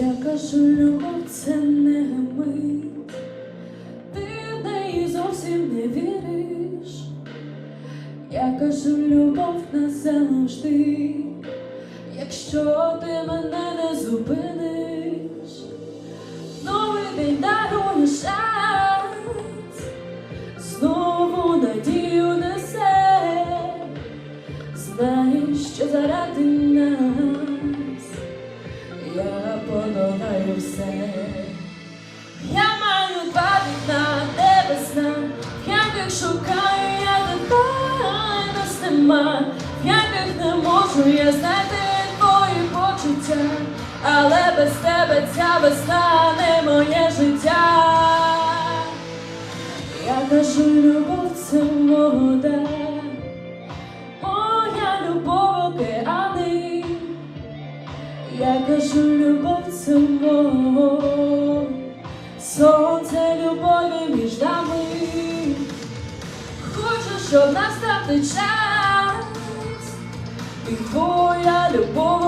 Я кажу, любов це не мить, ти в неї зовсім не віриш. Я кажу, любов назавжди, якщо ти мене не зупиниш, новий день дарує шанс, знову надію несе, знаєш, що заради нас все. Я маю два вікна небесна, в яких шукаю я тебе, нас нема, в яких не можу я знайти твої почуття, але без тебе ця весна не моє життя. Я кажу, любов це вода, Я кажу, любов це мов, сонце любові між нами. Хочу, щоб настав час, і твоя любов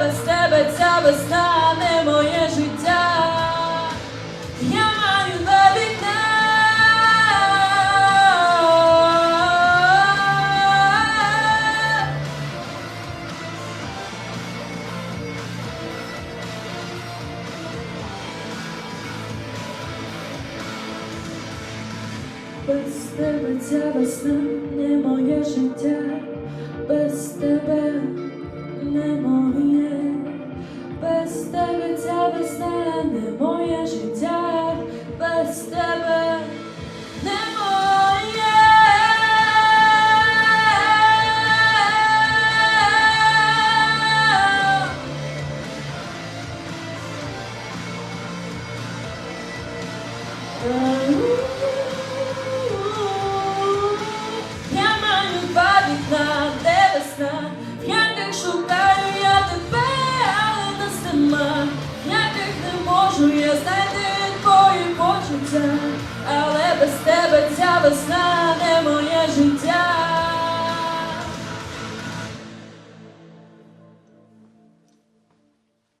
без тебе ця весна не моє життя. Я маю два вікна. Без тебе ця весна не моє життя, без тебе без тебе ця весна не моє життя.